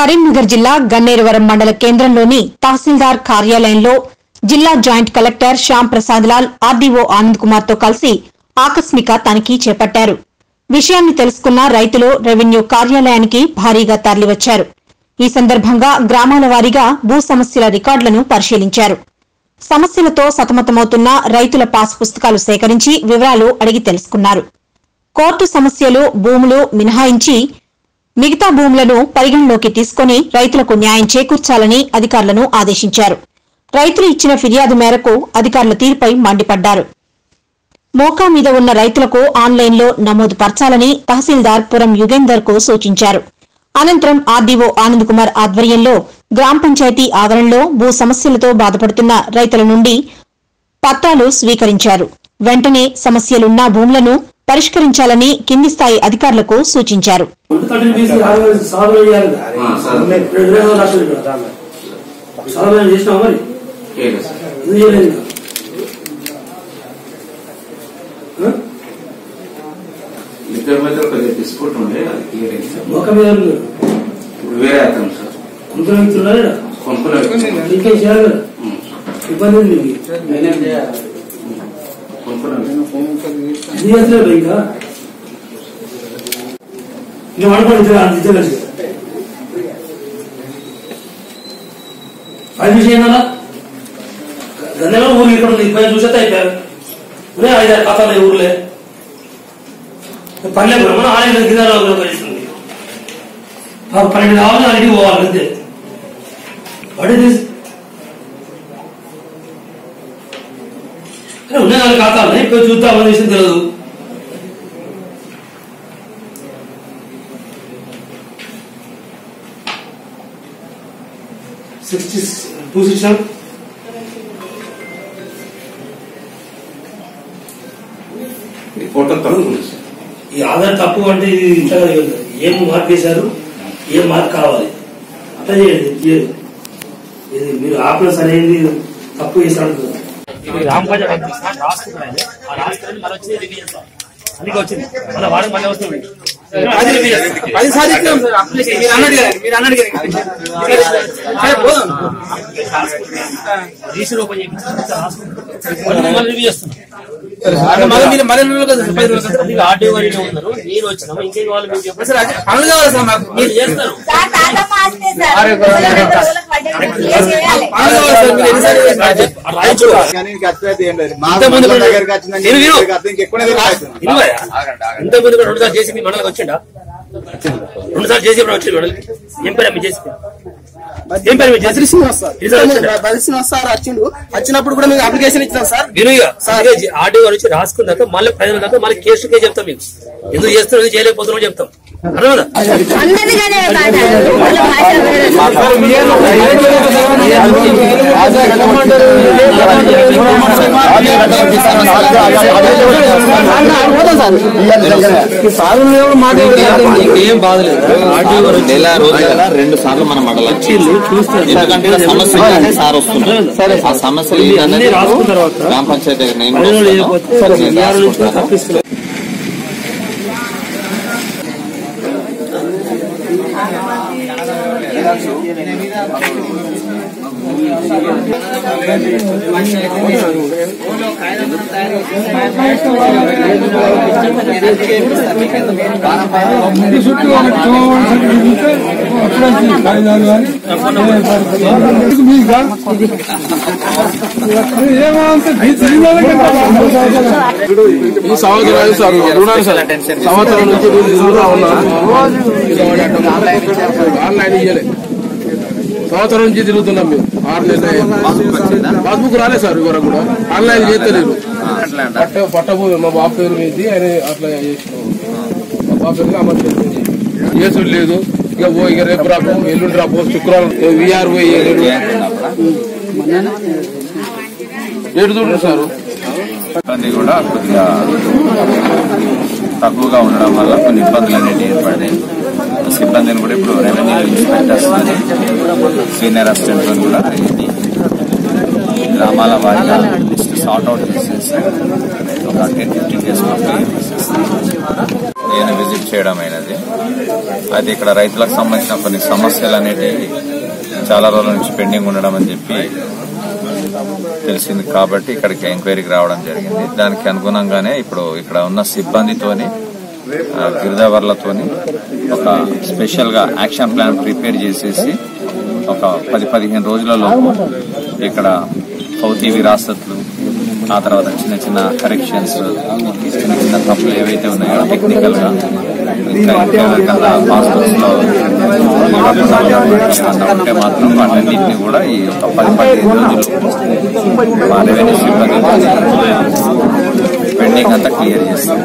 కరీంనగర్ జిల్లా గన్నేరువరం మండల కేంద్రంలోని తహసీల్దార్ కార్యాలయంలో జిల్లా joint collector Shyam Prasad Lal RDO Anand కుమార్తో కలిసి ఆకస్మిక తనిఖీ చేపట్టారు. విషయాన్ని తెలుసుకున్న రైతులు రెవెన్యూ కార్యాలయానికి భారీగా తరలివచ్చారు. ఈ సందర్భంగా గ్రామాల వారీగా భూ సమస్యల రికార్డులను పరిశీలించారు. సమస్యలతో సతమతమవుతున్న రైతుల పాస్ పుస్తకాలు సేకరించి వివరాలు అడిగి తెలుసుకున్నారు. కోర్టు సమస్యలు భూములు మినహాయించి మిగతా భూములను పరిగణలోకి తీసుకుని రైతులకు న్యాయం చేకూర్చాలని అధికారులను ఆదేశించారు. రైతులు ఇచ్చిన ఫిర్యాదు మేరకు అధికారుల తీరుపై మండిపడ్డారు. మోకా మీద ఉన్న రైతులకు ఆన్లైన్లో నమోదు పరచాలని తహసీల్దార్ పురం యుగేందర్కు సూచించారు. అనంతరం ఆర్డీఓ ఆనంద్ కుమార్ ఆధ్వర్యంలో గ్రామ పంచాయతీ ఆవరణలో భూ సమస్యలతో బాధపడుతున్న రైతుల నుండి పత్రాలు స్వీకరించారు. వెంటనే సమస్యలున్న భూములను పరిష్కరించాలని కింది స్థాయి అధికారులకు సూచించారు ఇద్దరి మధ్య కొద్దిగా డిస్ప్యూట్ ఉండే అది క్లియర్ అయింది మీద ఉంది. ఇప్పుడు వేరే సార్ కొంత వ్యక్తులు చేయాలి ఇబ్బంది ఉంది మీకు కొనుక్కునే ఇది చేస్తలేదు ఇంకా ఇంకా పడుకోండి ఇద్దరు అంత ఇద్దరు కలిసి అది విషయం కదా గన్నెలో ఊరు ఇక్కడ ఉంది ఇబ్బంది చూసేస్తే అయిపోయారు ఉన్నాయి ఐదారు ఖాతాలు ఈ ఊర్లే పల్లె బ్రహ్మణ ఆలయం గిరిజన పరిస్థితుంది పన్నెండు కావాలి అడిగి పోవాలి అంతే వాడి తీసి ఉన్నాయి నాలుగు ఖాతాలు ఇప్పుడు చూద్దామని విషయం తెలియదు సిక్స్టీ టూ సిక్స్ ఈ ఆధార్ తప్పు అంటే ఇది ఇంత ఏం మార్క్ వేశారు ఏం మార్క్ కావాలి? అట్లా చేయండి. ఇది మీరు ఆపిన సరైనది తప్పు చేశారు. రామ్ పంచాయత్ రాసుకున్నాను. ఆ రాసుకుని మళ్ళీ వచ్చింది రివ్యూ చేస్తాం. అందుకే వచ్చింది. మళ్ళీ వాడు మళ్ళీ వస్తుంది. అది రివ్యూ చేస్తాం. పది సార్లు ఇచ్చాం సార్ అప్లికేషన్ మీరు అన్నట్టు కదా మీరు కదా. పోదాం. ఓపెన్ చేయించి రివ్యూ చేస్తున్నాం మీరు ఆర్డీఓ ఉన్నారు. వచ్చినాము? ఇంకేం వాళ్ళు మీకు చెప్పండి? సార్ అదే పనులు కావాలి సార్ మాకు. మీరు చేస్తారు. ఇంతకుముందు కూడా- దగ్గరికి రెండు సార్లు చేసి మండలికి వచ్చిండా? రెండు చేసి వచ్చింది మండలికి? ఏం పేరు చేసి ఏం పేరు మీ చేసి? బద్రీశ్వరరావు సార్. వచ్చిండా? వచ్చినప్పుడు కూడా మీకు అప్లికేషన్ ఇచ్చాం సార్. వినుగా ఆర్డీఓ రాసుకున్నాక మళ్ళీ ప్రజల దాకా మళ్ళీ కేసు కేసు చెప్తాం మీకు. ఎందుకు చేస్తున్నారో ఎందుకు చేయలేకపోతున్నారో చెప్తాం. అర్థమదా? ఏం బాధలేదు నెల రోజుల రెండు సార్లు మన మండలం ఎందుకంటే సమస్య సార్ వస్తున్నారు ఆ సమస్యలు ఏంటనేది గ్రామ పంచాయతీ నేను ఈ సంవత్సరాలు సార్ రుణాలు సార్. సంవత్సరం నుంచి నేను తిరుగుతా ఉన్నాను ఆన్లైన్ ఇయ్యలే సంవత్సరం నుంచి తిరుగుతున్నాం మేము. ఆరు నెలలు పాస్బుక్ రాలేదు సార్ ఇవరకు కూడా. ఆన్లైన్ చేస్తలేదు పట్ట పట్టబో మా బాబు పేరు మీద ఆయన అట్లా చేసినాం మా బాబు పేరు అమలు చేసుడు లేదు. ఇక పో ఇక రేపు రాపో ఎల్లుండి రాపో శుక్రవారం విఆర్ పోయి డేట్ చూడండి సారు. కూడా కొద్దిగా తక్కువగా ఉండడం వల్ల కొన్ని ఇబ్బందులు అనేవి ఏర్పడినాయి సిబ్బందిని కూడా ఇప్పుడు రెవెన్యూ ఇన్స్పెక్టర్స్ సీనియర్ అసిస్టెంట్ కూడా గ్రామాల వారిగా లిస్ట్ సార్ట్ చేసేసి ఒక టెన్ ఫిఫ్టీన్ డేస్ నేను విజిట్ చేయడం అయినది అయితే ఇక్కడ రైతులకు సంబంధించిన కొన్ని సమస్యలు అనేటివి చాలా రోజుల నుంచి పెండింగ్ ఉండడం అని చెప్పి తెలిసింది కాబట్టి ఇక్కడికి ఎంక్వైరీకి రావడం జరిగింది. దానికి అనుగుణంగానే ఇప్పుడు ఇక్కడ ఉన్న సిబ్బందితోని ఆ, గిరిదావర్లతోని ఒక స్పెషల్గా యాక్షన్ ప్లాన్ ప్రిపేర్ చేసేసి ఒక పది పదిహేను రోజులలో ఇక్కడ ఫౌతీ విరాసత్లు ఆ తర్వాత చిన్న చిన్న కరెక్షన్స్ చిన్న చిన్న తప్పులు ఏవైతే ఉన్నాయో టెక్నికల్గా ఇంకా లో ఉంటే మాత్రం వాటన్నింటినీ కూడా ఈ యొక్క పది పదిహేను రోజులు మా రెవెన్యూ సిబ్బంది పెండింగ్ అంతా క్లియర్ చేస్తాం